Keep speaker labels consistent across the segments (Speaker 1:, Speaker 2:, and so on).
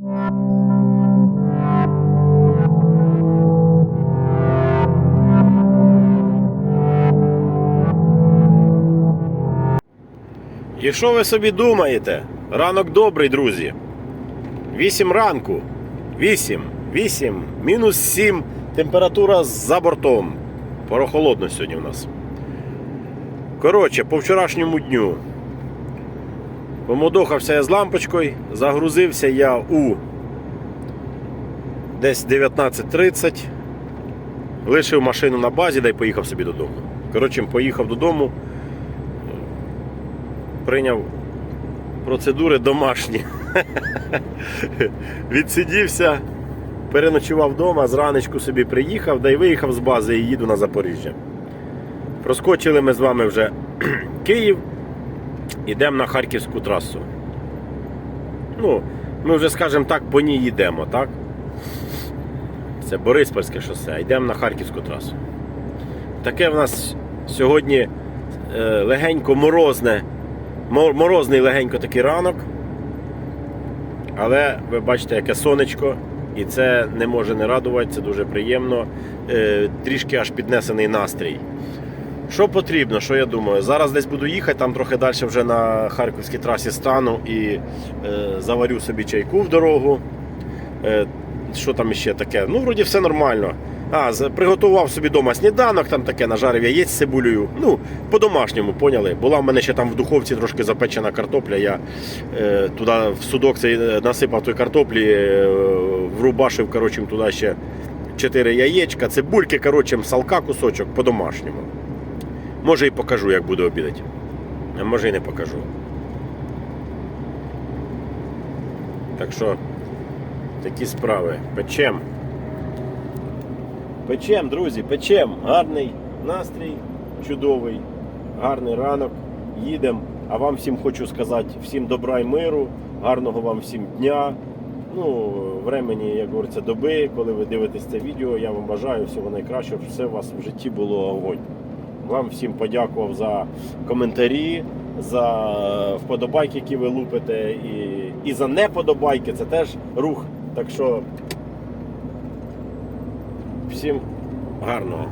Speaker 1: І що ви собі думаєте? Ранок добрий, друзі. Вісім ранку. Вісім, вісім, мінус сім. Температура за бортом. Порохолодно сьогодні у нас. Коротше, по вчорашньому дню. Помодохався я з лампочкою, загрузився я у десь 19.30. Лишив машину на базі, да й поїхав собі додому. Коротше, поїхав додому, прийняв процедури домашні. Відсидівся, переночував вдома, зранечку собі приїхав, да й виїхав з бази і їду на Запоріжжя. Проскочили ми з вами вже Київ, йдемо на Харківську трасу. Ну, ми вже, скажімо так, по ній йдемо, так? Це Бориспольське шосе, йдемо на Харківську трасу. Таке в нас сьогодні е, легенько морозне, морозний легенько такий ранок. Але ви бачите, яке сонечко, і це не може не радувати, це дуже приємно. Е, трішки аж піднесений настрій. Що потрібно, що я думаю? Зараз десь буду їхати, там трохи далі вже на Харківській трасі стану і е, заварю собі чайку в дорогу. Е, що там ще таке? Ну, вроді все нормально. А, приготував собі вдома сніданок, там таке нажарив яєць з цибулею. Ну, по-домашньому, поняли? Була в мене ще там в духовці трошки запечена картопля. Я е, туди в судок цей е, насипав той картоплі, е, врубашив коротше, туди ще 4 яєчка, цибульки, коротше, салка кусочок по-домашньому. Може і покажу, як буду обідати. А може і не покажу. Так що, такі справи. Печем. Печем, друзі, печем. Гарний настрій, чудовий, гарний ранок. Їдемо. А вам всім хочу сказати, всім добра і миру, гарного вам всім дня. Ну, времені, як говориться, доби, коли ви дивитесь це відео, я вам бажаю всього найкращого, щоб все у вас в житті було огонь. Вам всім подякував за коментарі, за вподобайки, які ви лупите, і, і за неподобайки. Це теж рух. Так що всім гарного.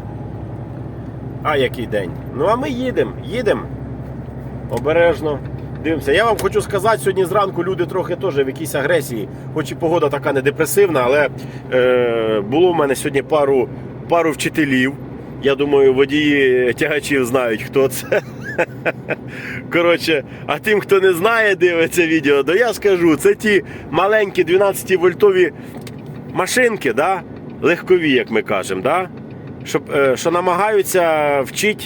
Speaker 1: А який день? Ну а ми їдемо, їдемо. Обережно. Дивимося. Я вам хочу сказати, сьогодні зранку люди трохи теж в якійсь агресії, хоч і погода така не депресивна, але е, було в мене сьогодні пару, пару вчителів. Я думаю, водії тягачів знають, хто це. Коротше, а тим, хто не знає, дивиться відео, то я скажу, це ті маленькі 12-вольтові машинки, да? легкові, як ми кажемо, да? Щоб, е, що намагаються вчити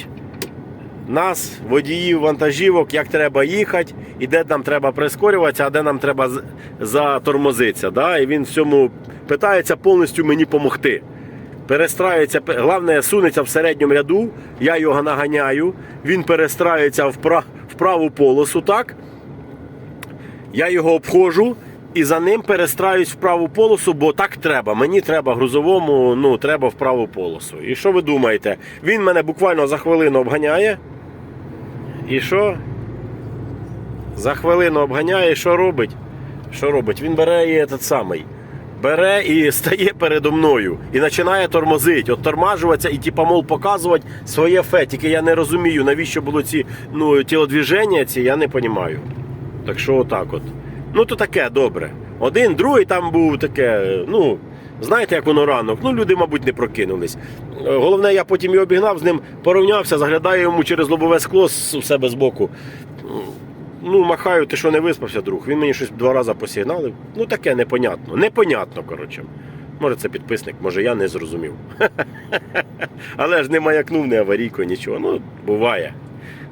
Speaker 1: нас, водіїв вантажівок, як треба їхати, і де нам треба прискорюватися, а де нам треба затормозитися. Да? І він в цьому питається повністю мені допомогти. Перестраюється, головне, сунеться в середньому ряду, я його наганяю, він перестраюється в, пра- в праву полосу, так? Я його обходжу і за ним перестраюсь в праву полосу, бо так треба. Мені треба грузовому, ну, треба в праву полосу. І що ви думаєте? Він мене буквально за хвилину обганяє. І що? За хвилину обганяє, і що робить? Що робить? Він бере і этот самий. Бере і стає передо мною і починає тормозити, от тормажуватися і типа, мол, показувати своє фе. Тільки я не розумію, навіщо було ці ну, тілодвіження ці, я не розумію. Так що отак от. Ну то таке добре. Один, другий там був таке, ну, знаєте, як воно ранок. Ну, люди, мабуть, не прокинулись. Головне, я потім його обігнав, з ним порівнявся, заглядаю йому через лобове скло з- себе збоку. Ну, махаю, ти що не виспався, друг. Він мені щось два рази посигналив. Ну таке непонятно. Непонятно, коротше. Може, це підписник, може я не зрозумів. Але ж не маякнув, не аварійко, нічого. Ну, буває.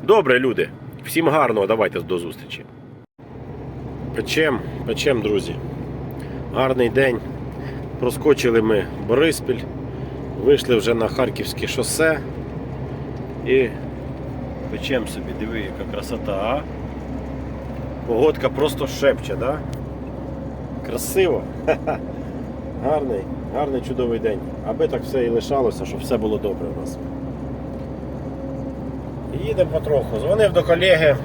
Speaker 1: Добре, люди. Всім гарного, давайте до зустрічі. Печем, печем, друзі. Гарний день. Проскочили ми Бориспіль, вийшли вже на Харківське шосе і печем собі, диви, яка красота, а? Погодка просто шепче, да? Красиво. Гарний, гарний чудовий день. Аби так все і лишалося, щоб все було добре у нас. Їдемо потроху. Дзвонив до колеги.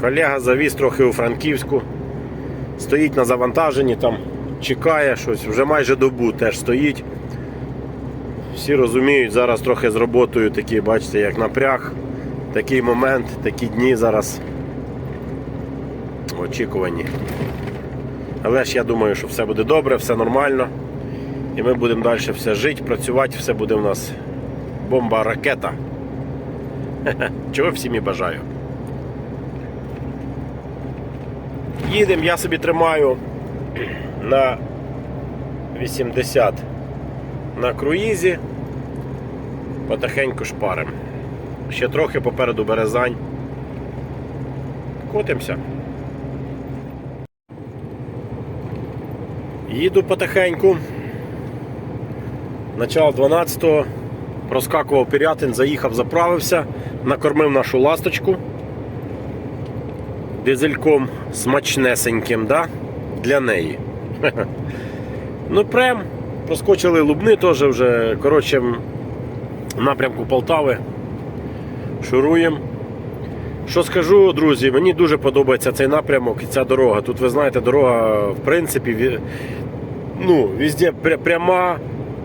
Speaker 1: Колега завіз трохи у Франківську. Стоїть на завантаженні, там чекає щось, вже майже добу теж стоїть. Всі розуміють, зараз трохи з роботою такі, бачите, як напряг, такий момент, такі дні зараз очікувані. Але ж я думаю, що все буде добре, все нормально. І ми будемо далі все жити, працювати, все буде у нас бомба ракета. Чого всім і бажаю. Їдемо, я собі тримаю на 80 на круїзі. Потихеньку шпарим. Ще трохи попереду березань. Котимося. Їду потихеньку. Начало 12-го проскакував Пірятин, заїхав, заправився, накормив нашу ласточку. Дизельком смачнесеньким, да? Для неї. Ну, прям, проскочили лубни теж вже. Коротше, напрямку Полтави. Шуруємо. Що скажу, друзі, мені дуже подобається цей напрямок і ця дорога. Тут ви знаєте, дорога, в принципі, ну, везде пря- пряма,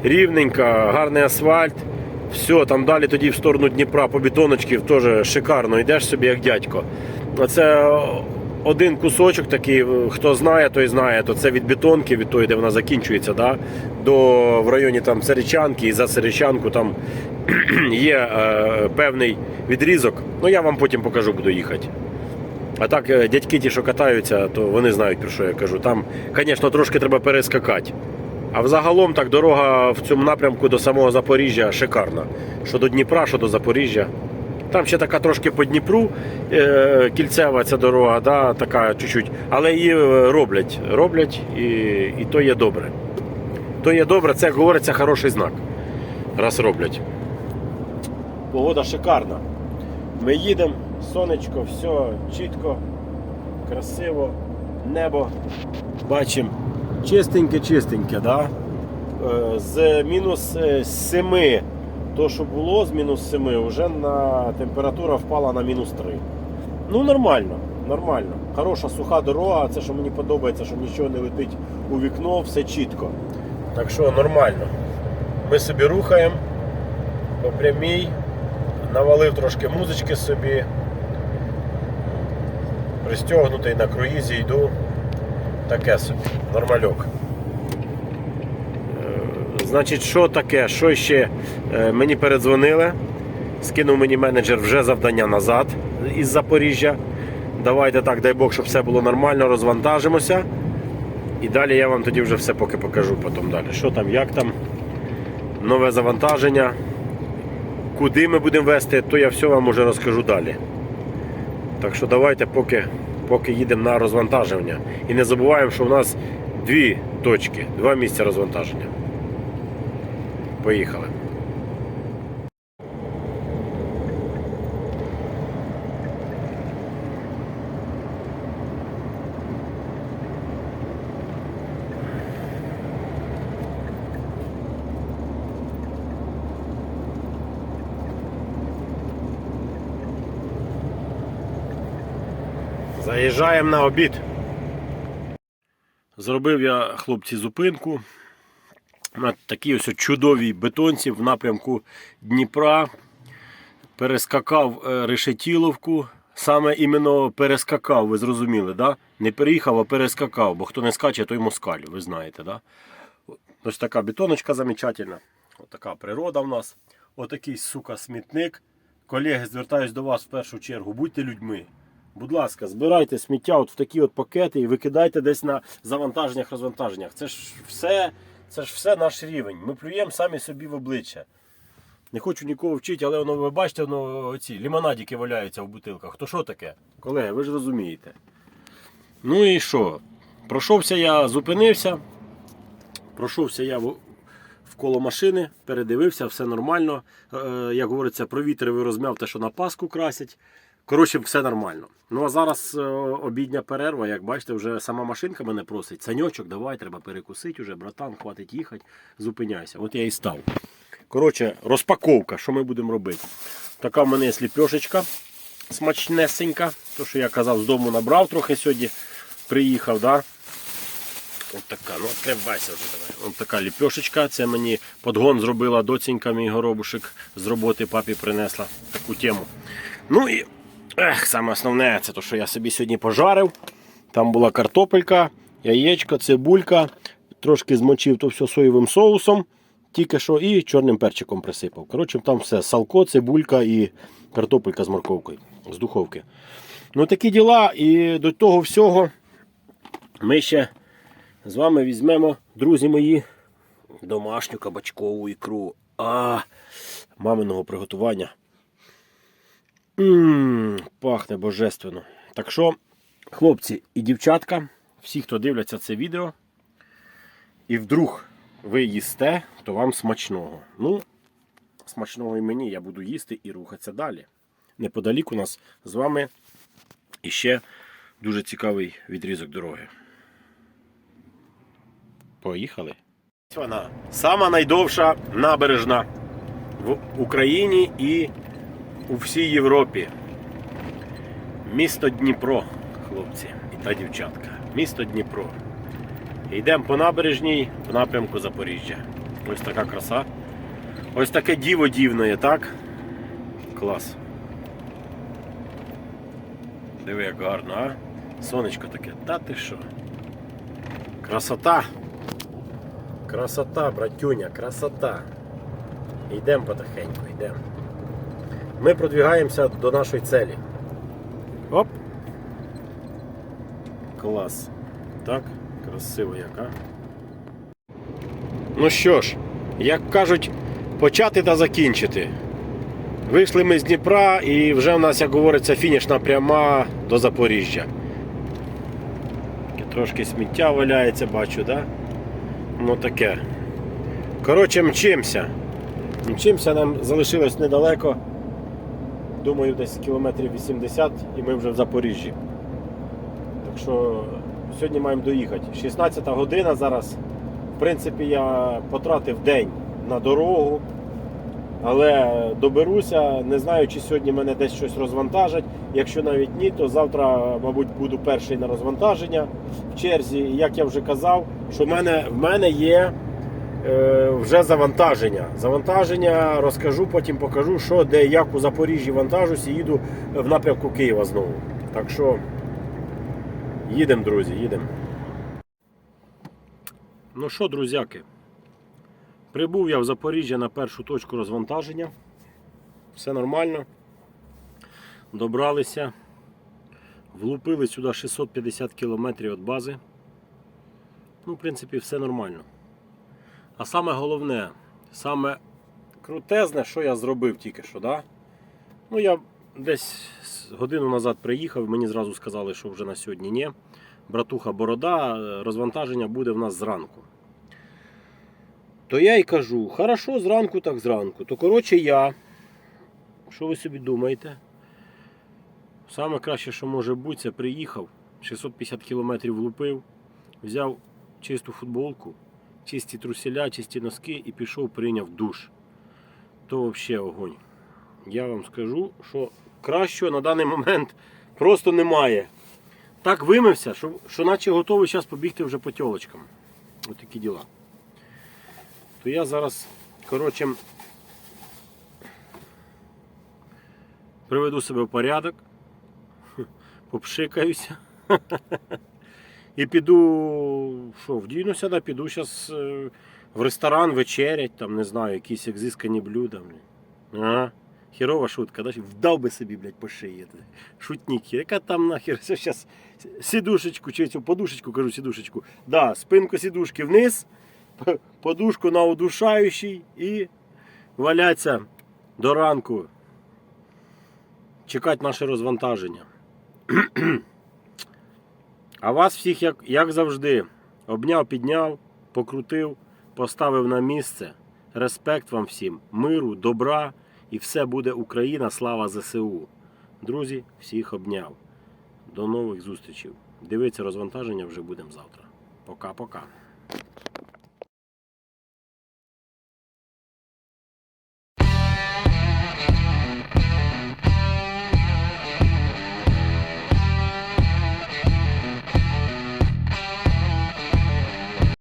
Speaker 1: рівненька, гарний асфальт. Все, там далі тоді в сторону Дніпра по бетоночків теж шикарно. Йдеш собі як дядько. Оце один кусочок такий, хто знає, той знає, то це від бетонки, від тої, де вона закінчується, да, до в районі там Царичанки і за Царичанку там є е, певний відрізок. Ну я вам потім покажу, буду їхати. А так, е, дядьки ті, що катаються, то вони знають про що я кажу. Там, звісно, трошки треба перескакати. А взагалом так дорога в цьому напрямку до самого Запоріжжя шикарна. Що до Дніпра, що до Запоріжжя. Там ще така трошки по Дніпру е, кільцева ця дорога, да, така чуть-чуть. Але її е, роблять. Роблять і, і то є добре. То є добре, це говориться хороший знак. Раз роблять. Погода шикарна. Ми їдемо, сонечко, все чітко, красиво, небо. Бачимо чистеньке-чистеньке, да? Е, з мінус 7, то що було з мінус 7, вже на температура впала на мінус 3. Ну нормально, нормально. Хороша суха дорога, це що мені подобається, що нічого не летить у вікно, все чітко. Так що нормально. Ми собі рухаємо по прямій, навалив трошки музички собі. Пристягнутий на круїзі йду. Таке собі, нормальок. Значить, що таке? Що ще? Е, Мені передзвонили. Скинув мені менеджер вже завдання назад із Запоріжжя. Давайте так, дай Бог, щоб все було нормально, розвантажимося. І далі я вам тоді вже все поки покажу потім далі. Що там, як там, нове завантаження. Куди ми будемо вести, то я все вам уже розкажу далі. Так що давайте поки, поки їдемо на розвантаження. І не забуваємо, що в нас дві точки, два місця розвантаження. Поїхали. Заїжджаємо на обід. Зробив я, хлопці, зупинку на такій ось чудовій бетонці в напрямку Дніпра. Перескакав е, Решетіловку. Саме іменно перескакав, ви зрозуміли, да? Не переїхав, а перескакав, бо хто не скаче, той москаль, ви знаєте, да? Ось така бетоночка замечательна. Ось така природа в нас. Отакий, сука, смітник. Колеги, звертаюсь до вас в першу чергу. Будьте людьми. Будь ласка, збирайте сміття от в такі от пакети і викидайте десь на завантаженнях, розвантаженнях. Це ж все, це ж все наш рівень. Ми плюємо самі собі в обличчя. Не хочу нікого вчити, але воно, ви бачите, воно, оці лімонадики валяються в бутилках. То що таке? Колеги, ви ж розумієте. Ну і що? Пройшовся я, зупинився. Пройшовся я в коло машини, передивився, все нормально. Е, як говориться, провітрив і розмяв те, що на паску красять. Коротше, все нормально. Ну а зараз е, обідня перерва, як бачите, вже сама машинка мене просить. Саньочок, давай, треба перекусити вже, братан, хватить їхати, зупиняйся. От я і став. Коротше, розпаковка, що ми будемо робити. Така в мене є сліпешечка смачнесенька. То, що я казав, з дому набрав трохи сьогодні. Приїхав, да? От така, ну відкривайся вже давай. От така ліпешечка. Це мені подгон зробила доцінька мій горобушек з роботи папі принесла таку тему. Ну і ех, саме основне, це те, що я собі сьогодні пожарив. Там була картопелька, яєчко, цибулька, трошки змочив то все соєвим соусом, тільки що, і чорним перчиком присипав. Коротше, там все салко, цибулька і картопелька з морковкою з духовки. Ну такі діла, і до того всього ми ще з вами візьмемо, друзі мої, домашню кабачкову ікру. А, маминого приготування. Ммм, пахне божественно. Так що, хлопці і дівчатка, всі, хто дивляться це відео, і вдруг ви їсте, то вам смачного. Ну, смачного і мені, я буду їсти і рухатися далі. Неподалік у нас з вами іще дуже цікавий відрізок дороги. Поїхали. Вона сама найдовша набережна в Україні і у всій Європі. Місто Дніпро, хлопці і та дівчатка. Місто Дніпро. Йдемо по набережній в напрямку Запоріжжя. Ось така краса. Ось таке діво дівне, так? Клас. Диви, як гарно, а? Сонечко таке. Та ти що? Красота. Красота, братюня, красота. Йдемо потихеньку, йдемо. Ми продвигаємося до нашої целі. Оп! Клас. Так, красиво яка. Ну що ж, як кажуть, почати та закінчити. Вийшли ми з Дніпра і вже в нас, як говориться, фінішна пряма до Запоріжжя. Трошки сміття валяється, бачу, да? Ну таке. Коротше, мчимося. Мчимося, нам залишилось недалеко. Думаю, десь кілометрів 80 і ми вже в Запоріжжі. Так що сьогодні маємо доїхати. 16 година зараз. В принципі, я потратив день на дорогу. Але доберуся, не знаю, чи сьогодні мене десь щось розвантажать. Якщо навіть ні, то завтра, мабуть, буду перший на розвантаження в черзі. Як я вже казав, що в мене, в мене є вже завантаження. Завантаження розкажу, потім покажу, що де як у Запоріжжі вантажусь і їду в напрямку Києва знову. Так що їдемо, друзі, їдемо. Ну що, друзяки? Прибув я в Запоріжжя на першу точку розвантаження. Все нормально. Добралися. Влупили сюди 650 км від бази. Ну, в принципі, все нормально. А саме головне, саме крутезне, що я зробив тільки що, да? Ну, я десь годину назад приїхав, мені зразу сказали, що вже на сьогодні ні. Братуха Борода, розвантаження буде в нас зранку. То я й кажу, хорошо, зранку так зранку. То коротше я. Що ви собі думаєте? Саме краще, що може бути, це приїхав, 650 кілометрів влупив, взяв чисту футболку, чисті труселя, чисті носки і пішов, прийняв душ. То взагалі огонь. Я вам скажу, що кращого на даний момент просто немає. Так вимився, що, що наче готовий зараз побігти вже по тьолочкам. Ось такі діла то я зараз, коротше, приведу себе в порядок, попшикаюся і піду, що, вдінуся, да, піду зараз в ресторан вечерять, там, не знаю, якісь екзискані блюда. Ага. Херова шутка, да? вдав би собі, блядь, по шиї. Шутник, яка там нахер, зараз сідушечку, чи цю подушечку, кажу, сідушечку. Да, спинку сідушки вниз, подушку на удушаючий і валяться до ранку. Чекати наше розвантаження. А вас всіх, як, як завжди, обняв, підняв, покрутив, поставив на місце. Респект вам всім, миру, добра і все буде Україна, слава ЗСУ. Друзі, всіх обняв. До нових зустрічей. Дивіться розвантаження вже будемо завтра. Пока-пока.